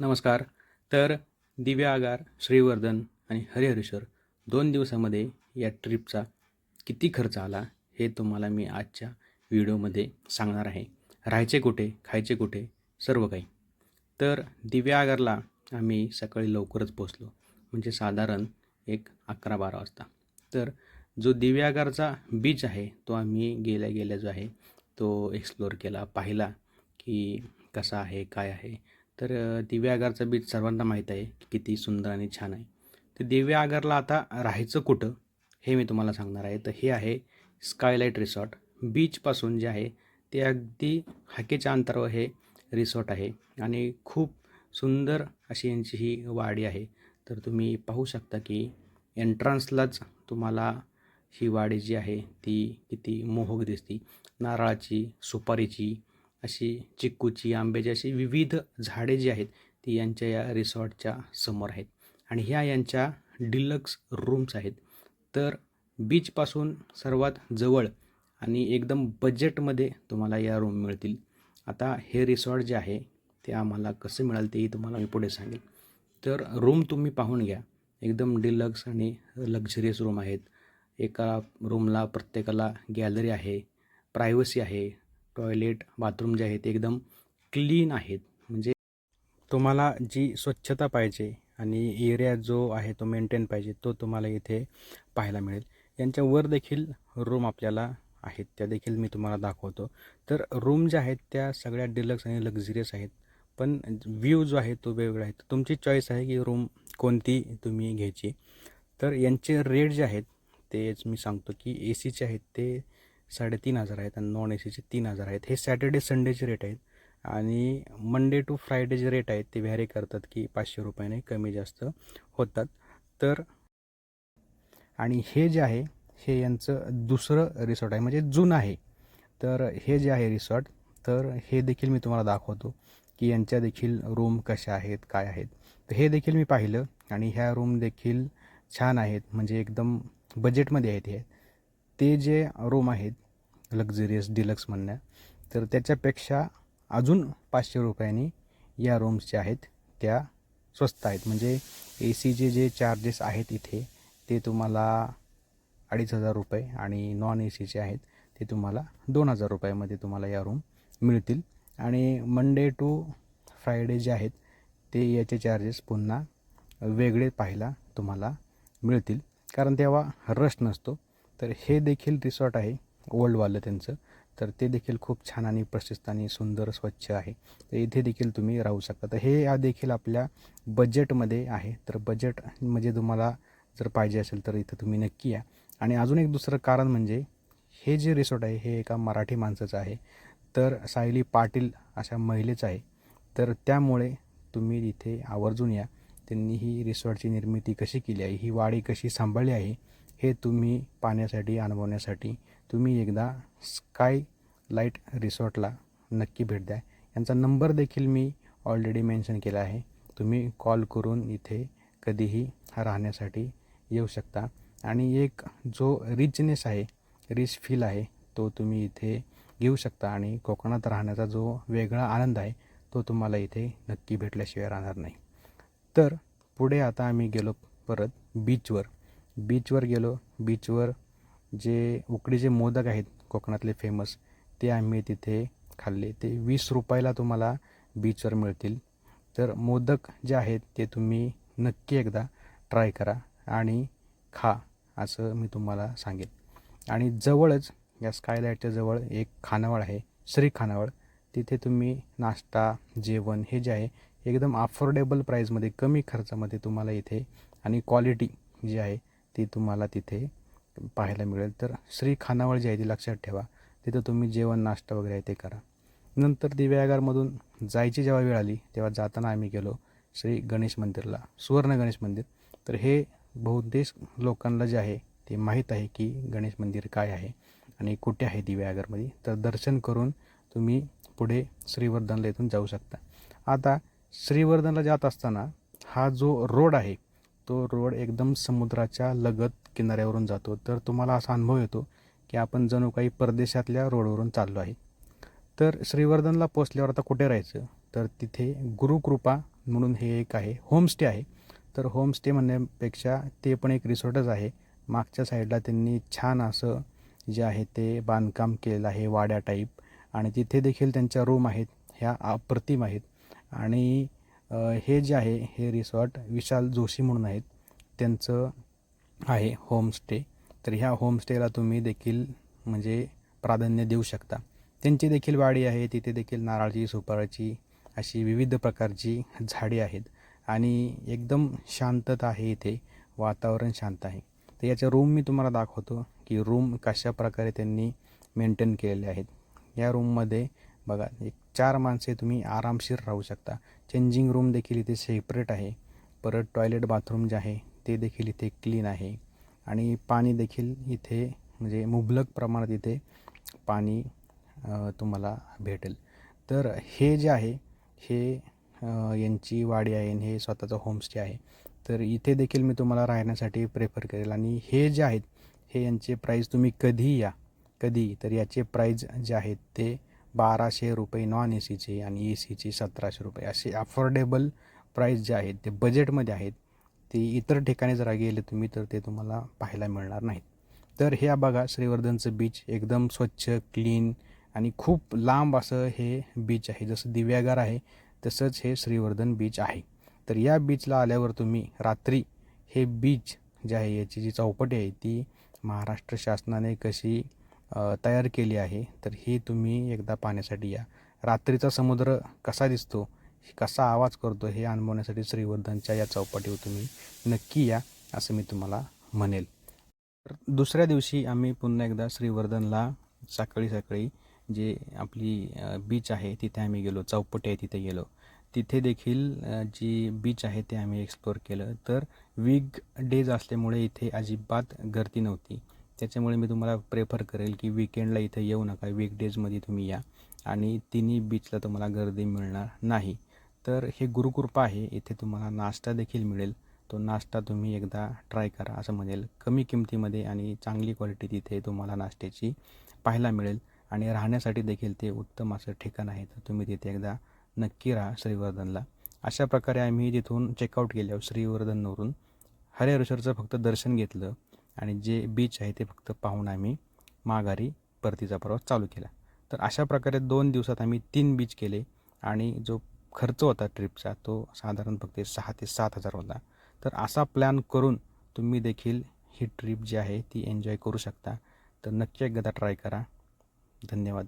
नमस्कार. तर दिव्या आगार श्रीवर्धन आणि हरिहरेश्वर दोन दिवसामध्ये या ट्रिपचा किती खर्च आला हे तुम्हाला मी आजच्या व्हिडिओमध्ये सांगणार आहे. राहायचे कुठे खायचे कुठे सर्व काही. तर दिव्या आगारला आम्ही सकाळी लवकरच पोचलो म्हणजे साधारण एक अकरा बारा वाजता. तर जो दिव्या आगारचा बीच आहे तो आम्ही गेल्या गेल्या जो आहे तो एक्सप्लोअर केला पाहिला की कसा आहे काय आहे तर दिव्या आगारचा बीच सर्वांना माहीत आहे की किती सुंदर आणि छान आहे. तर दिव्या आगारला आता राहायचं कुठं हे मी तुम्हाला सांगणार आहे. तर हे आहे स्कायलाईट रिसॉर्ट बीचपासून जे आहे ते अगदी हाकेच्या अंतरावर हे रिसॉर्ट आहे. आणि खूप सुंदर अशी यांची ही वाडी आहे. तर तुम्ही पाहू शकता की एंट्रन्सलाच तुम्हाला ही वाडी जी आहे ती किती मोहक दिसती. नारळाची सुपारीची अशी चिक्कूची आंब्याची अशी विविध झाडे जी आहेत ती यांच्या या रिसॉर्टच्या समोर आहेत. आणि ह्या यांच्या डिलक्स रूम्स आहेत. तर बीचपासून सर्वात जवळ आणि एकदम बजेटमध्ये तुम्हाला या रूम मिळतील. आता हे रिसॉर्ट जे आहे ते आम्हाला कसं मिळालं तेही तुम्हाला मी पुढे सांगेल. तर रूम तुम्ही पाहून घ्या. एकदम डिलक्स आणि लक्झरियस रूम आहेत. एका रूमला प्रत्येकाला गॅलरी आहे प्रायव्हसी आहे टॉयलेट बाथरूम जे आहेत एकदम क्लीन आहेत. म्हणजे तुम्हाला जी स्वच्छता पाहिजे आणि एरिया जो आहे तो मेंटेन पाहिजे तो तुम्हाला इथे पाहायला मिळेल. यांच्यावर देखील रूम आपल्याला आहेत. त्या देखील मी तुम्हाला दाखवतो. तर रूम ज्या आहेत त्या सगळ्या डिलक्स आणि लक्झरियस आहेत. पण व्ह्यू जो आहे तो वेगळा आहे. तुमची चॉईस आहे की रूम कोणती तुम्ही घ्यायची. तर यांचे रेट जे आहेत तेच मी सांगतो की ए सीचे आहेत ते साडेतीन हजार आहेत आणि नॉन ए सीचे तीन हजार आहेत. हे सॅटर्डे संडेचे रेट आहेत आणि मंडे टू फ्रायडे जे रेट आहेत ते व्हॅरी करतात की पाचशे रुपयाने कमी जास्त होतात. तर आणि हे जे आहे हे यांचं दुसरं रिसॉर्ट आहे म्हणजे जुनं आहे. तर हे जे आहे रिसॉर्ट तर हे देखील मी तुम्हाला दाखवतो की यांच्या देखील रूम कशा आहेत काय आहेत. तर हे देखील मी पाहिलं आणि ह्या रूम देखील छान आहेत म्हणजे एकदम बजेटमध्ये आहेत हे. ते जे रूम आहेत लक्झरियस डिलक्स म्हणण्या तर त्याच्यापेक्षा अजून पाचशे रुपयांनी या रूम्स ज्या आहेत त्या स्वस्त आहेत. म्हणजे ए सीचे जे चार्जेस आहेत इथे ते तुम्हाला अडीच हजार रुपये आणि नॉन ए सीचे आहेत ते तुम्हाला दोन हजार रुपयामध्ये तुम्हाला या रूम मिळतील. आणि मंडे टू फ्रायडे जे आहेत ते याचे चार्जेस पुन्हा वेगळे पाहायला तुम्हाला मिळतील. कारण तेव्हा रश नसतो. तर हे देखील रिसॉर्ट आहे ओल्डवालं त्यांचं. तर ते देखील खूप छान आणि प्रशस्त आणि सुंदर स्वच्छ आहे. तर इथे देखील तुम्ही राहू शकता. तर हे या देखील आपल्या बजेटमध्ये आहे. तर बजेट म्हणजे तुम्हाला जर पाहिजे असेल तर इथं तुम्ही नक्की या. आणि अजून एक दुसरं कारण म्हणजे हे जे रिसॉर्ट आहे हे एका मराठी माणसाचं आहे. तर सायली पाटील अशा महिलेचं आहे. तर त्यामुळे तुम्ही इथे आवर्जून या. त्यांनी ही रिसॉर्टची निर्मिती कशी केली आहे ही वाडी कशी सांभाळली आहे हे तुम्ही पाहण्यासाठी अनुभवण्यासाठी तुम्ही एकदा स्काय लाइट रिसॉर्टला नक्की भेट द्या. यांचा नंबर देखील मी ऑलरेडी मेन्शन केला आहे. तुम्ही कॉल करून इथे कधीही राहण्यासाठी येऊ शकता. आणि एक जो रिचनेस आहे रिच फील आहे तो तुम्ही इथे घेऊ शकता. आणि कोकणात राहण्याचा जो वेगळा आनंद आहे तो तुम्हाला इथे नक्की भेटल्याशिवाय राहणार नाही. तर पुढे आता आम्ही गेलो परत बीचवर बीचवर गेलो. बीचवर जे उकडीचे मोदक आहेत कोकणातले फेमस ते आम्ही तिथे खाल्ले. ते वीस रुपयाला तुम्हाला बीचवर मिळतील. तर मोदक जे आहेत ते तुम्ही नक्की एकदा ट्राय करा आणि खा असं मी तुम्हाला सांगेन. आणि जवळच या स्कायलाईटच्या जवळ एक खानावळ आहे श्री खानावळ. तिथे तुम्ही नाश्ता जेवण हे जे आहे एकदम अफोर्डेबल प्राईजमध्ये कमी खर्चामध्ये तुम्हाला इथे आणि क्वालिटी जी आहे ती तुम्हाला तिथे पाहायला मिळेल. तर श्री खानावळ जी आहे ती लक्षात ठेवा. तिथं तुम्ही जेवण नाश्ता वगैरे आहे ते करा. नंतर दिव्यागारमधून जायची जेव्हा वेळ आली तेव्हा जाताना आम्ही गेलो श्री गणेश मंदिरला सुवर्ण गणेश मंदिर. तर हे बहुतेक लोकांना जे आहे ते माहीत आहे की गणेश मंदिर काय आहे आणि कुठे आहे दिव्यागरमध्ये. तर दर्शन करून तुम्ही पुढे श्रीवर्धनला इथून जाऊ शकता. आता श्रीवर्धनला जात असताना हा जो रोड आहे तो रोड एकदम समुद्राच्या लगत किनाऱ्यावरून जातो. तर तुम्हाला असा अनुभव येतो की आपण जणू काही परदेशातल्या रोडवरून चाललो आहे. तर श्रीवर्धनला पोचल्यावर आता कुठे राहायचं? तर तिथे गुरुकृपा म्हणून हे एक आहे. होमस्टे आहे. तर होमस्टे म्हणण्यापेक्षा ते पण एक रिसॉर्टच आहे. मागच्या साईडला त्यांनी छान असं जे आहे ते बांधकाम केलेलं आहे वाड्या टाईप आणि तिथे देखील त्यांच्या रूम आहेत ह्या अप्रतिम आहेत. आणि हे जे आहे हे रिसॉर्ट विशाल जोशी म्हणून आहेत. त्यांचं आहे होमस्टे तर ह्या होमस्टेला तुम्ही देखील म्हणजे प्राधान्य देऊ शकता. त्यांची देखील वाडी आहे तिथे देखील नारळाची सुपारची अशी विविध प्रकारची झाडे आहेत. आणि एकदम शांतता आहे इथे वातावरण शांत आहे. तर याच्या रूम मी तुम्हाला दाखवतो की रूम कशा प्रकारे त्यांनी मेंटेन केलेले आहेत. या रूममध्ये बघा एक चार माणसे तुम्ही आरामशीर राहू शकता. चेंजिंग रूम देखील इथे सेपरेट आहे. परत टॉयलेट बाथरूम जे आहे ते देखील इथे क्लीन आहे. आणि पाणी देखील इथे म्हणजे मुबलक प्रमाणात इथे पाणी तुम्हाला भेटेल. तर हे जे आहे हे यांची वाडी आहे आणि हे स्वतःचं होमस्टे आहे. तर इथे देखील मी तुम्हाला राहण्यासाठी प्रेफर करेल. आणि हे जे आहेत हे यांचे प्राईज तुम्ही कधीही या कधी तर याचे प्राईज जे आहेत ते बाराशे रुपये नॉन ए सीचे आणि ए सीचे सतराशे रुपये. असे अफोर्डेबल प्राईस जे आहेत ते बजेटमध्ये आहेत ते इतर ठिकाणी जरा गेले तुम्ही तर ते तुम्हाला पाहायला मिळणार नाहीत. तर हे बघा श्रीवर्धनचं बीच एकदम स्वच्छ क्लीन आणि खूप लांब असं हे बीच आहे. जसं दिव्यागार आहे तसंच हे श्रीवर्धन बीच आहे. तर या बीचला आल्यावर तुम्ही रात्री हे बीच जे आहे याची जी चौपटी आहे ती महाराष्ट्र शासनाने कशी तयार केली आहे तर ही तुम्ही एकदा पाहण्यासाठी या. रात्रीचा समुद्र कसा दिसतो कसा आवाज करतो हे अनुभवण्यासाठी श्रीवर्धनच्या या चौपाटीवर तुम्ही नक्की या असं मी तुम्हाला म्हणेल. तर दुसऱ्या दिवशी आम्ही पुन्हा एकदा श्रीवर्धनला सकाळी सकाळी जे आपली बीच आहे तिथे आम्ही गेलो चौपटी आहे तिथे गेलो. तिथे देखील जी बीच आहे ते आम्ही एक्सप्लोअर केलं. तर वीक डेज असल्यामुळे इथे अजिबात गर्दी नव्हती. त्याच्यामुळे मी तुम्हाला प्रेफर करेल की विकेंडला इथे येऊ नका. वीक डेजमध्ये तुम्ही या. आणि तिन्ही बीचला तुम्हाला गर्दी मिळणार नाही. तर हे गुरुकृपा आहे. इथे तुम्हाला नाश्ता देखील मिळेल. तो नाश्ता तुम्ही एकदा ट्राय करा असं म्हणेल. कमी किमतीमध्ये आणि चांगली क्वालिटी तिथे तुम्हाला नाश्त्याची पाहायला मिळेल. आणि राहण्यासाठी देखील ते उत्तम असं ठिकाण आहे. तर तुम्ही तिथे एकदा नक्की राहा श्रीवर्धनला. अशा प्रकारे आम्ही तिथून चेकआउट केल्यावर श्रीवर्धनवरून हरे हरिहरेश्वरचं फक्त दर्शन घेतलं. आणि जे बीच आहे ते फक्त पाहून आम्ही माघारी परतीचा प्रवास चालू केला. तर अशा प्रकारे दोन दिवसात आम्ही तीन बीच केले आणि जो खर्च होता ट्रिपचा तो साधारण फक्त सहा ते सात हजार होता. तर असा प्लॅन करून तुम्ही देखील ही ट्रिप जी आहे ती एन्जॉय करू शकता. तर नक्की एकदा ट्राय करा. धन्यवाद.